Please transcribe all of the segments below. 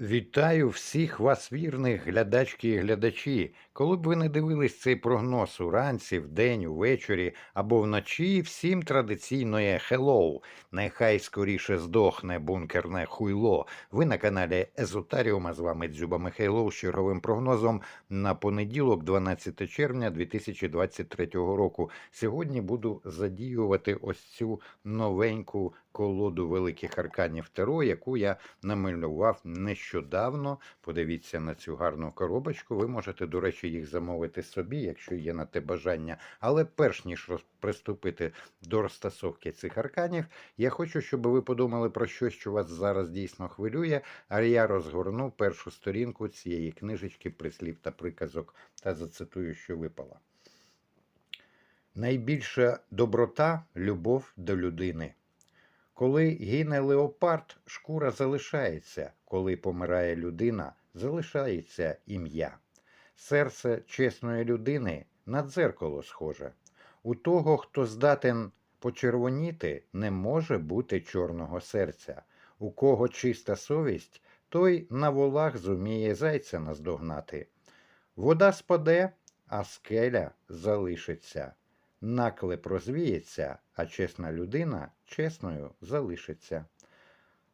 Вітаю всіх вас, вірних глядачки і глядачі. Коли б ви не дивились цей прогноз уранці, вдень, увечері або вночі, всім традиційно є «Hello». Нехай скоріше здохне бункерне хуйло. Ви на каналі Езотаріума. З вами Дзюба Михайлов з черговим прогнозом на понеділок, 12 червня 2023 року. Сьогодні буду задіювати ось цю новеньку колоду великих арканів Таро, яку я намалював нещодавно. Подивіться на цю гарну коробочку. Ви можете, до речі, їх замовити собі, якщо є на те бажання. Але перш ніж приступити до розтасовки цих арканів, я хочу, щоб ви подумали про щось, що вас зараз дійсно хвилює. А я розгорну першу сторінку цієї книжечки прислів та приказок та зацитую, що випала. Найбільша доброта любов до людини. Коли гине леопард, шкура залишається, коли помирає людина, залишається ім'я. Серце чесної людини на дзеркало схоже. У того, хто здатен почервоніти, не може бути чорного серця. У кого чиста совість, той на волах зуміє зайця наздогнати. Вода спаде, а скеля залишиться. Наклеп розвіється, а чесна людина чесною залишиться.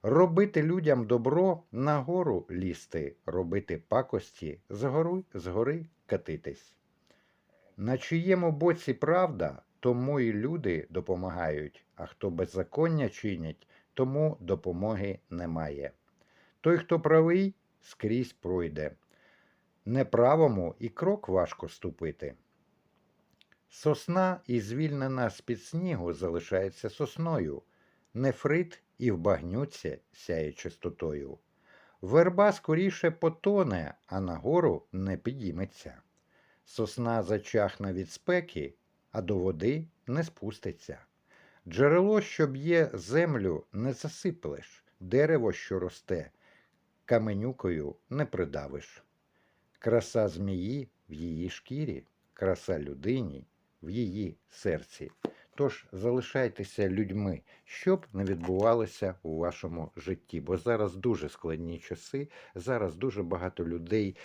Робити людям добро нагору лізти, робити пакості згори, згори катитись. На чиєму боці правда, тому і люди допомагають, а хто беззаконня чинять, тому допомоги немає. Той, хто правий, скрізь пройде. Неправому і крок важко ступити. Сосна і звільнена з-під снігу залишається сосною, нефрит і в багнюці сяє чистотою. Верба скоріше потоне, а нагору не підійметься. Сосна зачахне від спеки, а до води не спуститься. Джерело, що б'є землю, не засиплеш, дерево, що росте, каменюкою не придавиш. Краса змії в її шкірі, краса людині в її серці. Тож залишайтеся людьми, щоб не відбувалося у вашому житті. Бо зараз дуже складні часи, зараз дуже багато людей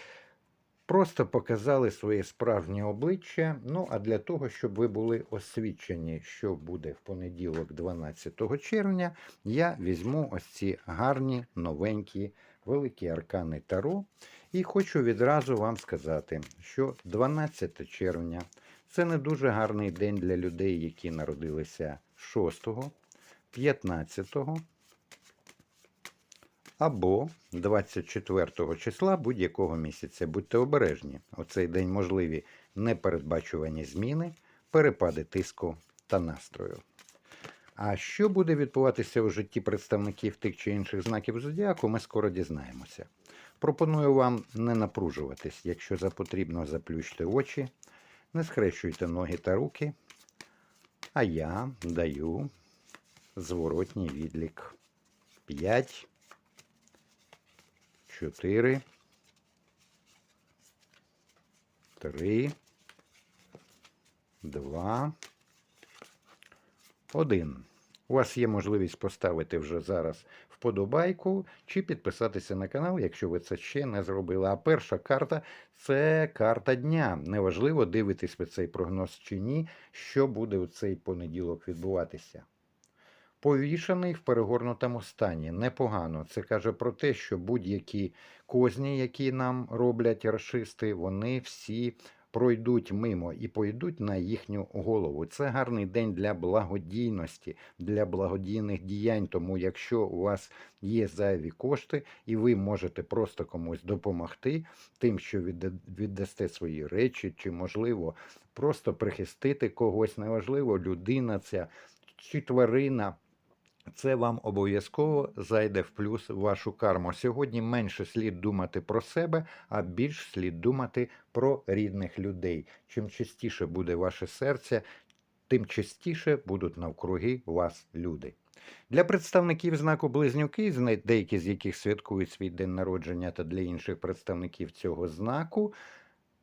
просто показали своє справжнє обличчя. Ну а для того, щоб ви були освічені, що буде в понеділок, 12 червня, я візьму ось ці гарні новенькі великі аркани Таро. І хочу відразу вам сказати, що 12 червня це не дуже гарний день для людей, які народилися 6, 15 або 24 числа будь-якого місяця. Будьте обережні. У цей день можливі непередбачувані зміни, перепади тиску та настрою. А що буде відбуватися у житті представників тих чи інших знаків зодіаку, ми скоро дізнаємося. Пропоную вам не напружуватись, якщо за потрібно, заплющте очі, не схрещуйте ноги та руки, а я даю зворотній відлік. 5, 4, 3, 2, 1. У вас є можливість поставити вже зараз вподобайку чи підписатися на канал, якщо ви це ще не зробили. А перша карта це карта дня. Неважливо, дивитесь ви цей прогноз чи ні, що буде у цей понеділок відбуватися. Повішаний в перегорнутому стані. Непогано. Це каже про те, що будь-які козні, які нам роблять расисти, вони всі пройдуть мимо і пойдуть на їхню голову. Це гарний день для благодійності, для благодійних діянь. Тому, якщо у вас є зайві кошти, і ви можете просто комусь допомогти, тим, що віддасте свої речі, чи можливо просто прихистити когось, неважливо, людина ця чи тварина. Це вам обов'язково зайде в плюс в вашу карму. Сьогодні менше слід думати про себе, а більш слід думати про рідних людей. Чим частіше буде ваше серце, тим частіше будуть навкруги вас люди. Для представників знаку Близнюки, деякі з яких святкують свій день народження, та для інших представників цього знаку,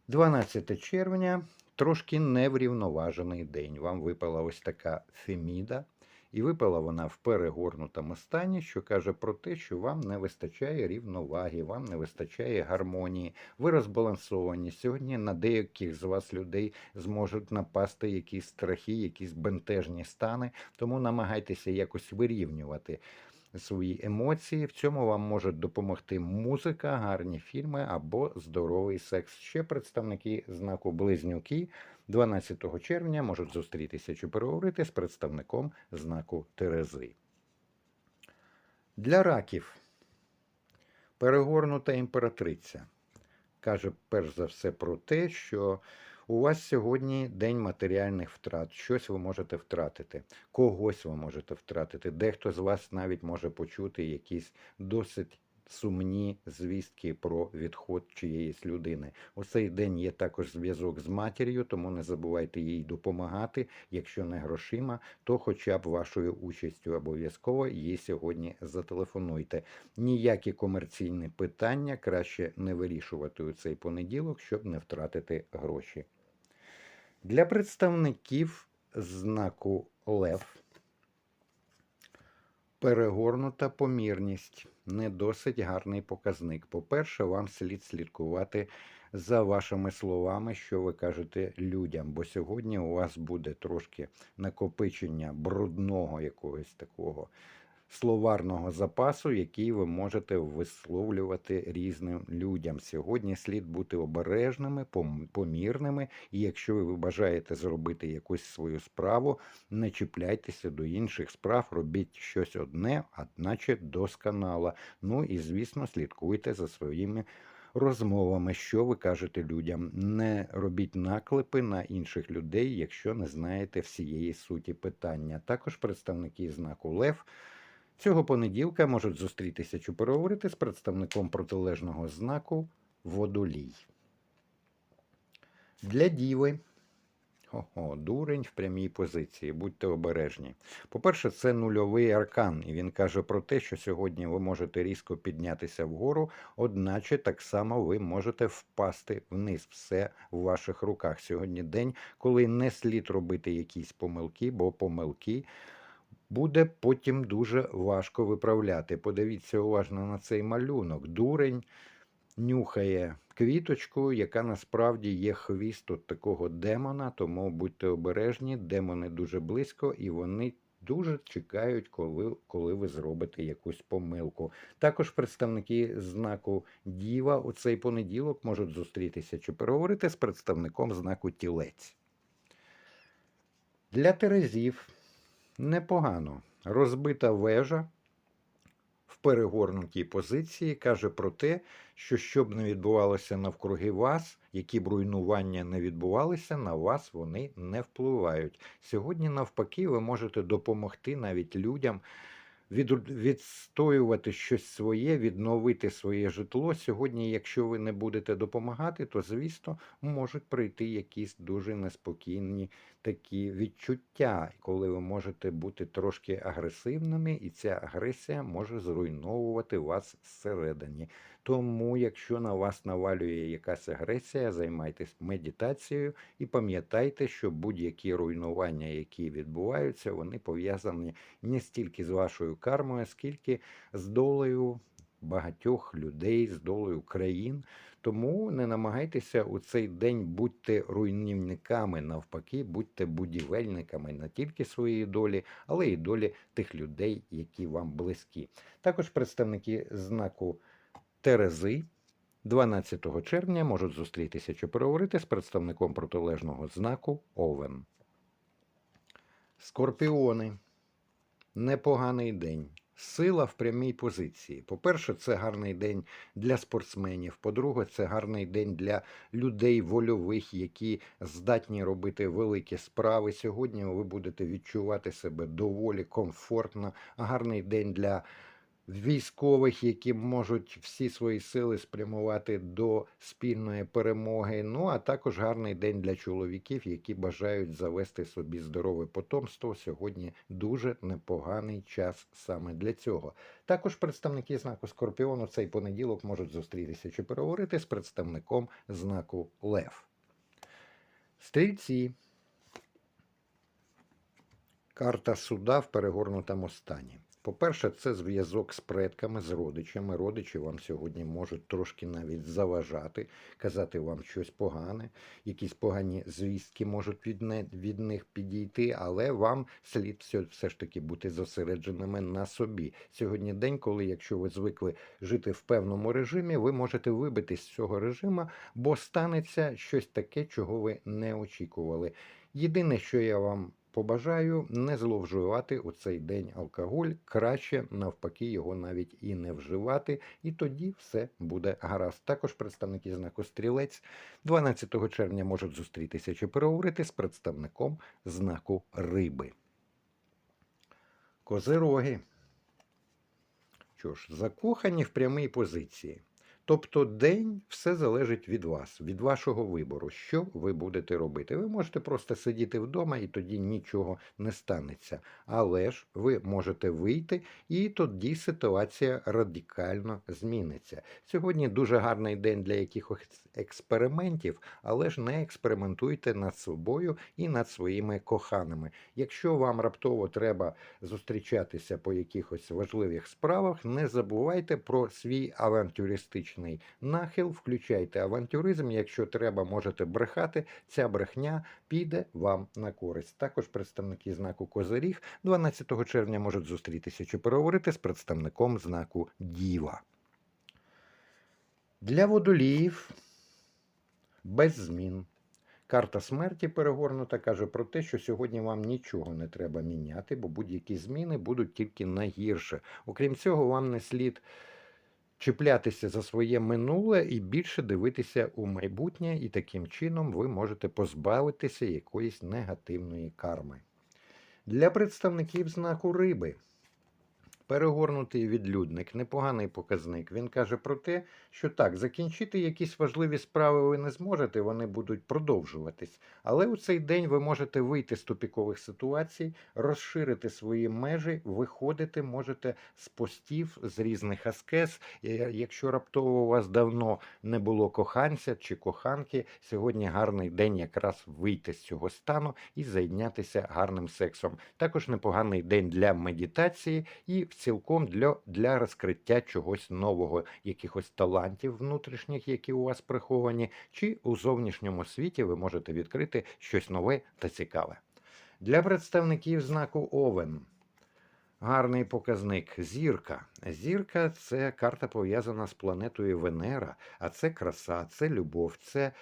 12 червня трошки неврівноважений день. Вам випала ось така феміда І випала вона в перегорнутому стані, що каже про те, що вам не вистачає рівноваги, вам не вистачає гармонії, ви розбалансовані. Сьогодні на деяких з вас людей зможуть напасти якісь страхи, якісь бентежні стани, тому намагайтеся якось вирівнювати свої емоції. В цьому вам може допомогти музика, гарні фільми або здоровий секс. Ще представники знаку Близнюки 12 червня можуть зустрітися чи переговорити з представником знаку Терези. Для раків перегорнута імператриця каже перш за все про те, що у вас сьогодні день матеріальних втрат. Щось ви можете втратити, когось ви можете втратити. Дехто з вас навіть може почути якісь досить сумні звістки про відход чиєїсь людини. У цей день є також зв'язок з матір'ю, тому не забувайте їй допомагати. Якщо не грошима, то хоча б вашою участю обов'язково їй сьогодні зателефонуйте. Ніякі комерційні питання краще не вирішувати у цей понеділок, щоб не втратити гроші. Для представників знаку Лев перегорнута помірність не досить гарний показник. По-перше, вам слід слідкувати за вашими словами, що ви кажете людям, бо сьогодні у вас буде трошки накопичення брудного якогось такого словарного запасу, який ви можете висловлювати різним людям. Сьогодні слід бути обережними, помірними, і якщо ви бажаєте зробити якусь свою справу, не чіпляйтеся до інших справ, робіть щось одне, одначе досконало. Ну і звісно, слідкуйте за своїми. Розмовами, що ви кажете людям, не робіть наклепи на інших людей, якщо не знаєте всієї суті питання. Також представники знаку Лев Цього понеділка можуть зустрітися чи переговорити з представником протилежного знаку Водолій. Для діви. Ого, дурень в прямій позиції, будьте обережні. По-перше, це нульовий аркан, і він каже про те, що сьогодні ви можете різко піднятися вгору, одначе так само ви можете впасти вниз. Все в ваших руках. Сьогодні день, коли не слід робити якісь помилки, бо помилки буде потім дуже важко виправляти. Подивіться уважно на цей малюнок. Дурень нюхає квіточку, яка насправді є хвіст от такого демона, тому будьте обережні, демони дуже близько і вони. Дуже чекають, коли коли ви зробите якусь помилку. Також представники знаку Діва у цей понеділок можуть зустрітися чи переговорити з представником знаку Тілець. Для Терезів непогано. Розбита вежа в перегорнутій позиції каже про те, що щоб не відбувалося навкруги вас, які б руйнування не відбувалися, на вас вони не впливають. Сьогодні, навпаки, ви можете допомогти навіть людям відстоювати щось своє, відновити своє житло. Сьогодні, якщо ви не будете допомагати, то звісно можуть прийти якісь дуже неспокійні такі відчуття, коли ви можете бути трошки агресивними, і ця агресія може зруйновувати вас зсередині. Тому, якщо на вас навалює якась агресія, займайтесь медитацією і пам'ятайте, що будь-які руйнування, які відбуваються, вони пов'язані не стільки з вашою кармою, скільки з долею багатьох людей, з долею країн. Тому не намагайтеся у цей день будьте руйнівниками, навпаки, будьте будівельниками не тільки своєї долі, але й долі тих людей, які вам близькі. Також представники знаку Терези 12 червня можуть зустрітися чи переговорити з представником протилежного знаку Овен. Скорпіони. Непоганий день. Сила в прямій позиції. По-перше, це гарний день для спортсменів. По-друге, це гарний день для людей вольових, які здатні робити великі справи. Сьогодні ви будете відчувати себе доволі комфортно. Гарний день для військових, які можуть всі свої сили спрямувати до спільної перемоги. Ну а також гарний день для чоловіків, які бажають завести собі здорове потомство. Сьогодні дуже непоганий час саме для цього. Також представники знаку Скорпіону цей понеділок можуть зустрітися чи переговорити з представником знаку Лев. Стрільці. Карта суда в перегорнутому стані. По-перше, це зв'язок з предками, з родичами. Родичі вам сьогодні можуть трошки навіть заважати, казати вам щось погане, якісь погані звістки можуть від, не, від них підійти, але вам слід все, все ж таки бути зосередженими на собі. Сьогодні день, коли, якщо ви звикли жити в певному режимі, ви можете вибитись з цього режиму, бо станеться щось таке, чого ви не очікували. Єдине, що я вам побажаю, не зловживати у цей день алкоголь, краще навпаки його навіть і не вживати, і тоді все буде гаразд. Також представники знаку стрілець 12 червня можуть зустрітися чи переговорити з представником знаку риби. Козироги. Що ж, закохані в прямій позиції. Тобто день все залежить від вас, від вашого вибору, що ви будете робити. Ви можете просто сидіти вдома і тоді нічого не станеться. Але ж ви можете вийти, і тоді ситуація радикально зміниться. Сьогодні дуже гарний день для якихось експериментів, але ж не експериментуйте над собою і над своїми коханими. Якщо вам раптово треба зустрічатися по якихось важливих справах, не забувайте про свій авантюристичний нахил, включайте авантюризм. Якщо треба, можете брехати. Ця брехня піде вам на користь. Також представники знаку Козиріг 12 червня можуть зустрітися чи переговорити з представником знаку Діва. Для водоліїв без змін. Карта смерті перегорнута каже про те, що сьогодні вам нічого не треба міняти, бо будь-які зміни будуть тільки на гірше. Окрім цього, вам не слід чіплятися за своє минуле і більше дивитися у майбутнє, і таким чином ви можете позбавитися якоїсь негативної карми. Для представників знаку риби. Перегорнутий відлюдник, непоганий показник. Він каже про те, що так, закінчити якісь важливі справи ви не зможете, вони будуть продовжуватись. Але у цей день ви можете вийти з тупікових ситуацій, розширити свої межі, виходити можете з постів, з різних аскез. Якщо раптово у вас давно не було коханця чи коханки, сьогодні гарний день якраз вийти з цього стану і зайнятися гарним сексом. Також непоганий день для медитації і цілком для, для розкриття чогось нового, якихось талантів внутрішніх, які у вас приховані, чи у зовнішньому світі ви можете відкрити щось нове та цікаве. Для представників знаку Овен. Гарний показник зірка. Зірка це карта пов'язана з планетою Венера, а це краса, це любов, це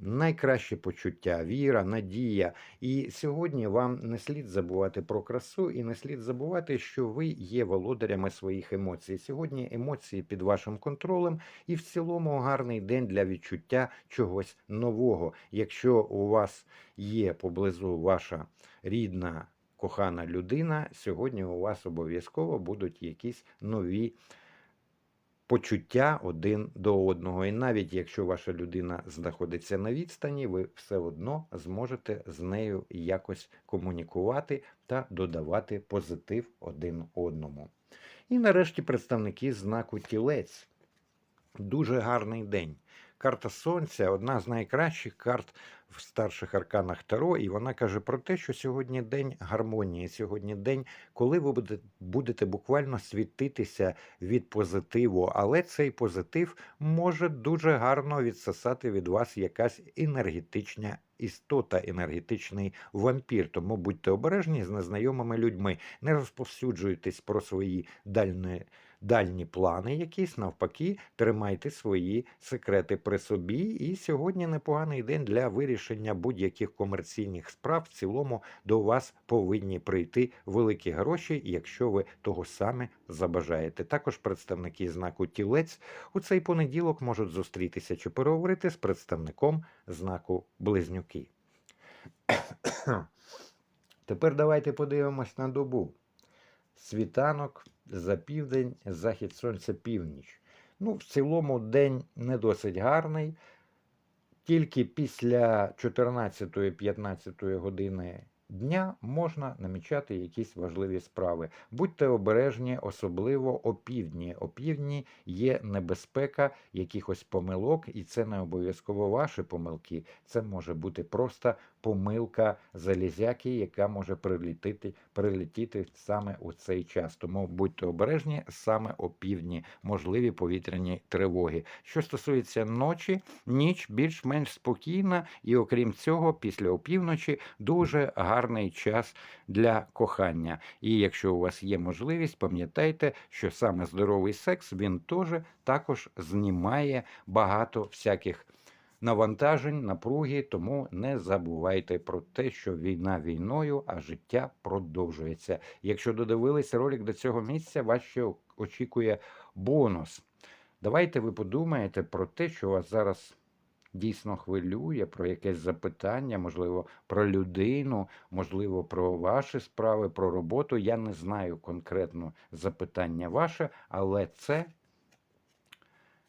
найкраще почуття, віра, надія. І сьогодні вам не слід забувати про красу і не слід забувати, що ви є володарями своїх емоцій. Сьогодні емоції під вашим контролем, і в цілому гарний день для відчуття чогось нового. Якщо у вас є поблизу ваша рідна. Кохана людина, сьогодні у вас обов'язково будуть якісь нові почуття один до одного. І навіть якщо ваша людина знаходиться на відстані, ви все одно зможете з нею якось комунікувати та додавати позитив один одному. І нарешті представники знаку тілець. Дуже гарний день. Карта Сонця одна з найкращих карт в старших арканах Таро, і вона каже про те, що сьогодні день гармонії, сьогодні день, коли ви будете, буквально світитися від позитиву, але цей позитив може дуже гарно відсосати від вас якась енергетична істота, енергетичний вампір. Тому будьте обережні з незнайомими людьми, не розповсюджуйтесь про свої дальні дальні плани якісь, навпаки, тримайте свої секрети при собі. І сьогодні непоганий день для вирішення будь-яких комерційних справ. В цілому до вас повинні прийти великі гроші, якщо ви того саме забажаєте. Також представники знаку тілець у цей понеділок можуть зустрітися чи переговорити з представником знаку близнюки. Тепер давайте подивимось на добу. Світанок за південь, захід сонця північ. Ну, в цілому день не досить гарний. Тільки після 14-15 години дня можна намічати якісь важливі справи. Будьте обережні, особливо опівдні. Опівдні є небезпека якихось помилок, і це не обов'язково ваші помилки. Це може бути просто помилка залізяки, яка може прилетіти, прилетіти саме у цей час. Тому будьте обережні саме опівдні, можливі повітряні тривоги. Що стосується ночі, ніч більш-менш спокійна, і окрім цього, після опівночі дуже гарний час для кохання. І якщо у вас є можливість, пам'ятайте, що саме здоровий секс він теж також знімає багато всяких навантажень, напруги, тому не забувайте про те, що війна війною, а життя продовжується. Якщо додивились ролик до цього місця, вас ще очікує бонус. Давайте ви подумаєте про те, що вас зараз дійсно хвилює, про якесь запитання, можливо, про людину, можливо, про ваші справи, про роботу. Я не знаю конкретно запитання ваше, але це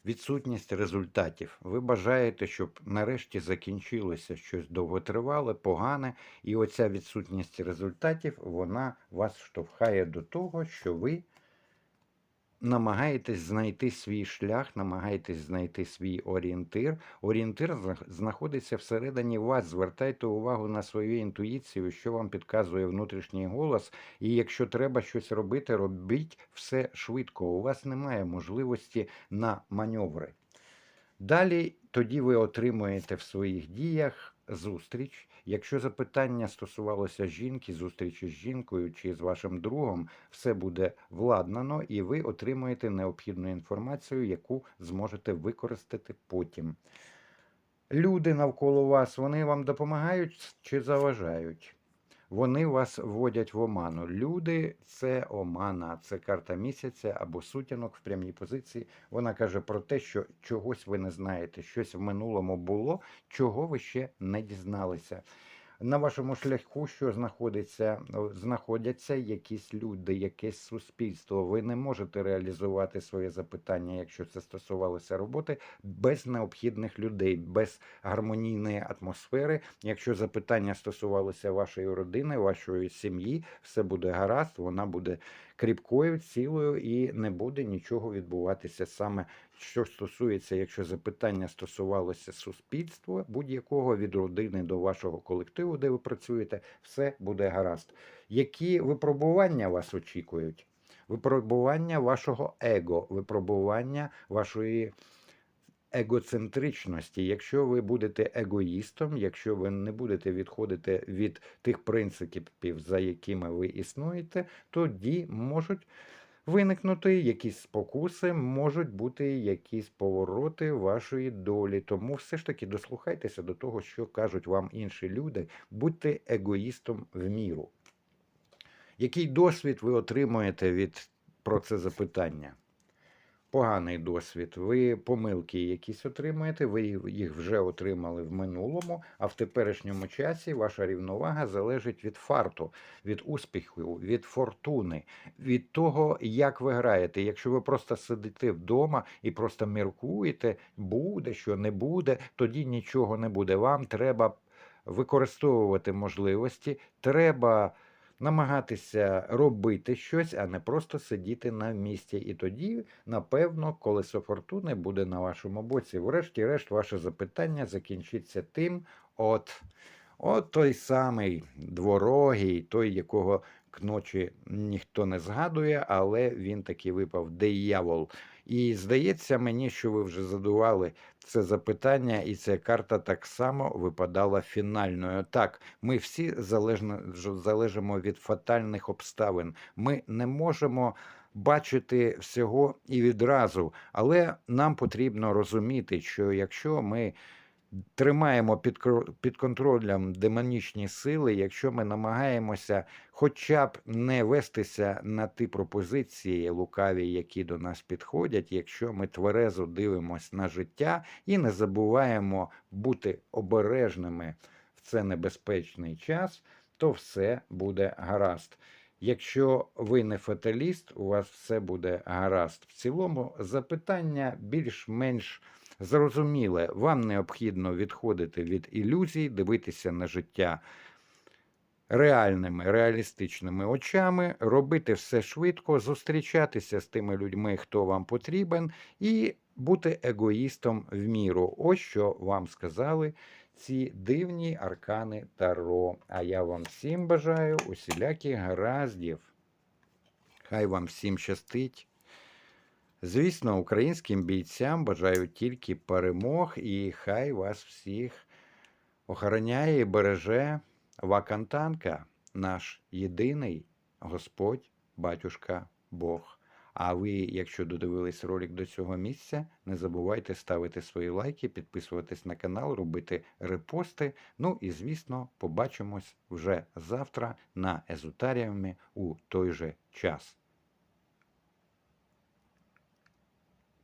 відсутність результатів. Ви бажаєте, щоб нарешті закінчилося щось довготривале, погане, і оця відсутність результатів вона вас штовхає до того, що ви намагаєтесь знайти свій шлях, намагаєтесь знайти свій орієнтир. Орієнтир знаходиться всередині вас. Звертайте увагу на свою інтуїцію, що вам підказує внутрішній голос. І якщо треба щось робити, робіть все швидко. У вас немає можливості на маневри. Далі тоді ви отримуєте в своїх діях зустріч. Якщо запитання стосувалося жінки, зустрічі з жінкою чи з вашим другом, все буде владнано, і ви отримуєте необхідну інформацію, яку зможете використати потім. Люди навколо вас, вони вам допомагають чи заважають? Вони вас вводять в оману. Люди це омана, це карта місяця або сутінок в прямій позиції. Вона каже про те, що чогось ви не знаєте, щось в минулому було, чого ви ще не дізналися. На вашому шляху, що знаходиться, знаходяться якісь люди, якесь суспільство. Ви не можете реалізувати своє запитання, якщо це стосувалося роботи, без необхідних людей, без гармонійної атмосфери. Якщо запитання стосувалося вашої родини, вашої сім'ї, все буде гаразд, вона буде кріпкою, цілою і не буде нічого відбуватися саме що стосується, якщо запитання стосувалося суспільства будь-якого від родини до вашого колективу, де ви працюєте, все буде гаразд. Які випробування вас очікують? Випробування вашого его, випробування вашої егоцентричності. Якщо ви будете егоїстом, якщо ви не будете відходити від тих принципів, за якими ви існуєте, тоді можуть виникнути якісь спокуси, можуть бути якісь повороти вашої долі. Тому все ж таки дослухайтеся до того, що кажуть вам інші люди, будьте егоїстом в міру. Який досвід ви отримуєте від про це запитання? Поганий досвід. Ви помилки якісь отримуєте, ви їх вже отримали в минулому, а в теперішньому часі ваша рівновага залежить від фарту, від успіху, від фортуни, від того, як ви граєте. Якщо ви просто сидите вдома і просто міркуєте, буде, що не буде, тоді нічого не буде. Вам треба використовувати можливості, треба намагатися робити щось, а не просто сидіти на місці. І тоді, напевно, колесо фортуни буде на вашому боці. Врешті-решт, ваше запитання закінчиться тим, от, от той самий дворогий, той, якого к ночі ніхто не згадує, але він таки випав диявол. І здається мені, що ви вже задували це запитання, і ця карта так само випадала фінальною. Так, ми всі залежно, залежимо від фатальних обставин. Ми не можемо бачити всього і відразу, але нам потрібно розуміти, що якщо ми тримаємо під, під контролем демонічні сили, якщо ми намагаємося хоча б не вестися на ті пропозиції лукаві, які до нас підходять, якщо ми тверезо дивимося на життя і не забуваємо бути обережними в це небезпечний час, то все буде гаразд. Якщо ви не фаталіст, у вас все буде гаразд. В цілому запитання більш-менш зрозуміле. Вам необхідно відходити від ілюзій, дивитися на життя реальними, реалістичними очами, робити все швидко, зустрічатися з тими людьми, хто вам потрібен, і бути егоїстом в міру. Ось що вам сказали ці дивні аркани Таро. А я вам всім бажаю усіляких гараздів. Хай вам всім щастить. Звісно, українським бійцям бажаю тільки перемог, і хай вас всіх охороняє і береже Вакантанка, наш єдиний Господь, батюшка Бог. А ви, якщо додивились ролик до цього місця, не забувайте ставити свої лайки, підписуватись на канал, робити репости. Ну і звісно, побачимось вже завтра на Езотаріумі у той же час.